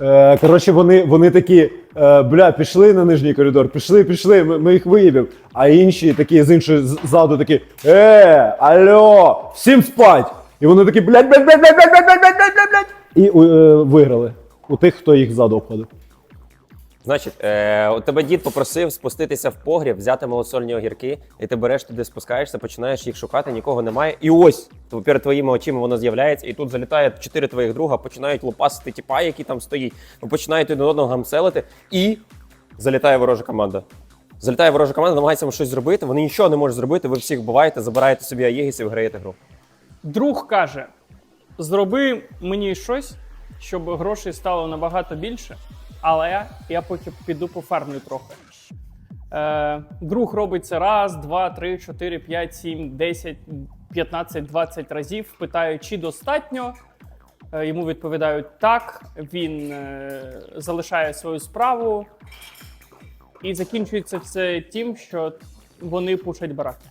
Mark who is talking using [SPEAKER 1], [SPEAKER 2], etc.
[SPEAKER 1] Е, коротше, вони, вони такі, е, бля, пішли на нижній коридор, пішли, пішли, ми, ми їх виїбемо. А інші такі з іншої ззаду такі, е, альо, всім спать! І вони такі, блядь, блядь, блядь, блядь, блядь, блядь, блядь, блядь, блядь. І е, виграли. У тих, хто їх ззаду обходив.
[SPEAKER 2] Значить, е, у тебе дід попросив спуститися в погріб, взяти малосольні огірки, і ти береш туди, спускаєшся, починаєш їх шукати, нікого немає. І ось перед твоїми очима воно з'являється, і тут залітає чотири твоїх друга, починають лупасити тіпа, які там стоїть. Ви починаєте один одного гамселити, і залітає ворожа команда. Залітає ворожа команда, намагається вам щось зробити. Вони нічого не можуть зробити. Ви всіх вбиваєте, забираєте собі аєгісів, граєте гру.
[SPEAKER 3] Друг каже: зроби мені щось, щоб грошей стало набагато більше, але я поки піду пофармлю трохи. Е, друг робить це раз, два, три, чотири, п'ять, сім, десять, п'ятнадцять, двадцять разів. Питаю, чи достатньо. Е, йому відповідають так. Він е, залишає свою справу. І закінчується все тим, що вони пушать бараки.